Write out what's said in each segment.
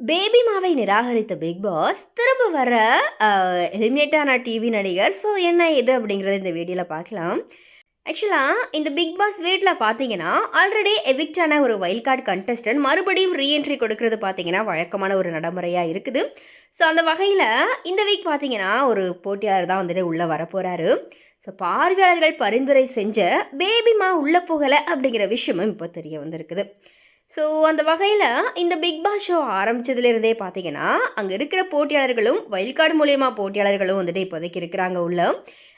Baby மாவை நிராகரித்த big pass திரும்ப வர எலிமினேட் ஆன டிவி நடிகர். ஸோ என்ன இது அப்படிங்கிறத இந்த வீடியோவில் பார்க்கலாம். ஆக்சுவலாக இந்த பிக் பாஸ் வீட்டில் பார்த்தீங்கன்னா ஆல்ரெடி எவிக்டான ஒரு வைல்ட் கார்டு கண்டஸ்டன்ட் மறுபடியும் ரீஎன்ட்ரி கொடுக்கறது பார்த்தீங்கன்னா வழக்கமான ஒரு நடைமுறையாக இருக்குது. ஸோ அந்த வகையில் இந்த வீக் பார்த்தீங்கன்னா ஒரு போட்டியாளர் தான் வந்துட்டு உள்ளே வரப்போகிறாரு ஸோ பார்வையாளர்கள் பரிந்துரை செஞ்ச பேபிமா உள்ளே போகலை அப்படிங்கிற விஷயமும் இப்போ தெரிய வந்திருக்குது. ஸோ அந்த வகையில் இந்த பிக் பாஸ் ஷோ ஆரம்பித்ததுலேருந்தே பார்த்தீங்கன்னா அங்கே இருக்கிற போட்டியாளர்களும் வைல்ட் கார்டு மூலியமா போட்டியாளர்களும் வந்துட்டு இப்போதைக்கு இருக்கிறாங்க உள்ள.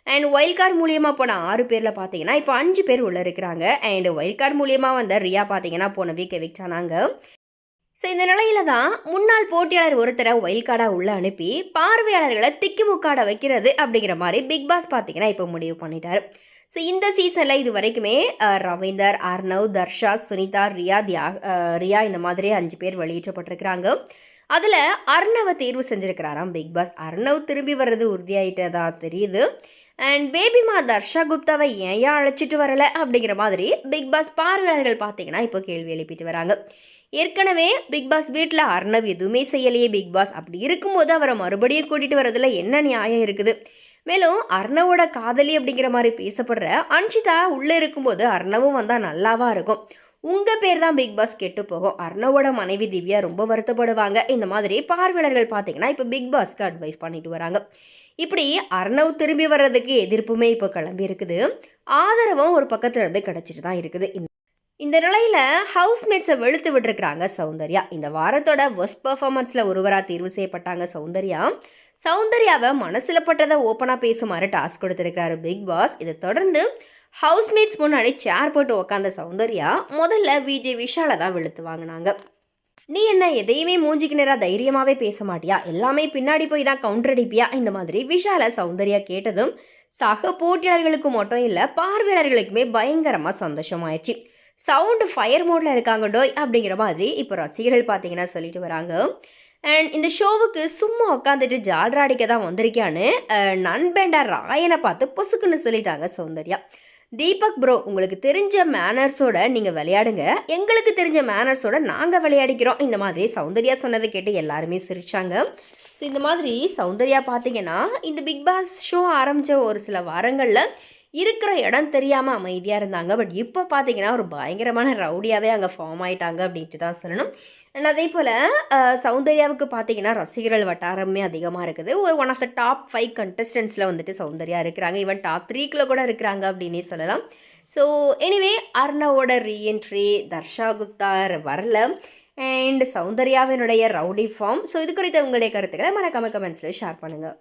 அண்ட் வைல்ட் கார்டு மூலியமாக போன ஆறு பேரில் பார்த்தீங்கன்னா இப்போ அஞ்சு பேர் உள்ளே இருக்கிறாங்க. அண்ட் வைல்ட் கார்டு மூலியமாக வந்த ரியா பார்த்தீங்கன்னா போன வீக் எவிக்ட் ஆனாங்க. ஸோ இந்த நிலையில தான் முன்னாள் போட்டியாளர் ஒருத்தரை வைல்ட் கார்டாக உள்ளே அனுப்பி பார்வையாளர்களை திக்குமுக்காட வைக்கிறது அப்படிங்கிற மாதிரி பிக் பாஸ் பார்த்தீங்கன்னா இப்போ முடிவு பண்ணிட்டார். ஸோ இந்த சீசனில் இது வரைக்குமே ரவீந்தர் அர்ணவ் தர்ஷா சுனிதா ரியா தியா ரியா இந்த மாதிரி அஞ்சு பேர் வெளியேற்றப்பட்டிருக்கிறாங்க. அதில் அர்ணவை தேர்வு செஞ்சுருக்கிறாராம் பிக் பாஸ் அர்ணவ் திரும்பி வர்றது உறுதியாயிட்டதா தெரியுது. அண்ட் பேபிமா தர்ஷா குப்தாவை ஏன் அழைச்சிட்டு வரலை அப்படிங்கிற மாதிரி பிக் பாஸ் பார்வையாளர்கள் பார்த்தீங்கன்னா இப்போ கேள்வி எழுப்பிட்டு வராங்க. ஏற்கனவே பிக் பாஸ் வீட்டில் அர்ணவ் எதுவுமே செய்யலையே பிக் பாஸ் அப்படி இருக்கும்போது அவரை மறுபடியும் கூட்டிகிட்டு வரதில் என்ன நியாயம் இருக்குது? மேலும் அர்ணவோட காதலி அப்படிங்கிற மாதிரி பேசப்படுற அன்ஷிதா உள்ளே இருக்கும்போது அர்ணவும் வந்தால் நல்லாவா இருக்கும்? உங்கள் பேர் தான் பிக் பாஸ் கெட்டு போகும். அர்ணவோட மனைவி திவ்யா ரொம்ப வருத்தப்படுவாங்க. இந்த மாதிரி பார்வையாளர்கள் பார்த்தீங்கன்னா இப்போ பிக் பாஸ்க்கு அட்வைஸ் பண்ணிட்டு வராங்க. இப்படி அர்ணவ் திரும்பி வர்றதுக்கு எதிர்ப்புமே இப்போ கிளம்பி இருக்குது. ஆதரவும் ஒரு பக்கத்துல இருந்து கிடச்சிட்டு தான் இருக்குது. இந்த- நிலையில் ஹவுஸ்மேட்ஸை வெளுத்து விட்டுருக்குறாங்க சௌந்தர்யா. இந்த வாரத்தோட ஒஸ்ட் பர்ஃபார்மன்ஸில் ஒருவராக தேர்வு செய்யப்பட்டாங்க சௌந்தர்யா. சௌந்தர்யாவை மனசில் பட்டதை ஓப்பனாக பேசுமாறு டாஸ்க் கொடுத்துருக்கிறாரு பிக் பாஸ் இதை தொடர்ந்து ஹவுஸ்மேட்ஸ் முன்னாடி சேர் போட்டு உக்காந்த சௌந்தர்யா முதல்ல விஜய் விஷாலை தான் வெளுத்து வாங்கினாங்க. நீ என்ன எதையுமே மூஞ்சிக்கு நேராக தைரியமாகவே பேச மாட்டியா? எல்லாமே பின்னாடி போய் தான் கவுண்டர் அடிப்பியா? இந்த மாதிரி விஷால சௌந்தர்யா கேட்டதும் சக போட்டியாளர்களுக்கு மட்டும் இல்லை பார்வையாளர்களுக்குமே பயங்கரமாக சந்தோஷமாயிடுச்சு. சவுண்டு ஃபயர் மோடில் இருக்காங்க டோய் அப்படிங்கிற மாதிரி இப்போ ரசிகர்கள் பார்த்தீங்கன்னா சொல்லிட்டு வராங்க. அண்ட் இந்த ஷோவுக்கு சும்மா உட்காந்துட்டு ஜால்ரா அடிக்க தான் வந்திருக்கியான்னு நண்பேண்டா ராயனை பார்த்து பொசுக்குன்னு சொல்லிட்டாங்க சௌந்தர்யா. தீபக் ப்ரோ உங்களுக்கு தெரிஞ்ச மேனர்ஸோட நீங்கள் விளையாடுங்க. எங்களுக்கு தெரிஞ்ச மேனர்ஸோட நாங்கள் விளையாடிக்கிறோம். இந்த மாதிரி சௌந்தர்யா சொன்னதை கேட்டு எல்லாருமே சிரிச்சாங்க. ஸோ இந்த மாதிரி சௌந்தர்யா பார்த்தீங்கன்னா இந்த பிக் பாஸ் ஷோ ஆரம்பித்த ஒரு சில வாரங்களில் இருக்கிற இடம் தெரியாமல் அமைதியாக இருந்தாங்க. பட் இப்போ பார்த்தீங்கன்னா ஒரு பயங்கரமான ரவுடியாகவே அங்கே ஃபார்ம் ஆயிட்டாங்க அப்படின்ட்டு தான் சொல்லணும். அண்ட் அதே போல் சௌந்தர்யாவுக்கு பார்த்தீங்கன்னா ரசிகர்கள் வட்டாரமே அதிகமாக இருக்குது. ஒரு one of the top five கண்டஸ்டன்ஸில் வந்துட்டு சௌந்தர்யா இருக்கிறாங்க. ஈவன் டாப் த்ரீக்கில் கூட இருக்கிறாங்க அப்படின்னே சொல்லலாம். ஸோ எனிவே அர்ணவோட ரீஎன்ட்ரி தர்ஷா குப்தார் வரல. அண்ட் சௌந்தர்யாவினுடைய ரவுடி ஃபார்ம் ஸோ இது குறித்த உங்களுடைய கருத்துக்களை மறக்காம கமெண்ட்ஸில் ஷேர் பண்ணுங்கள்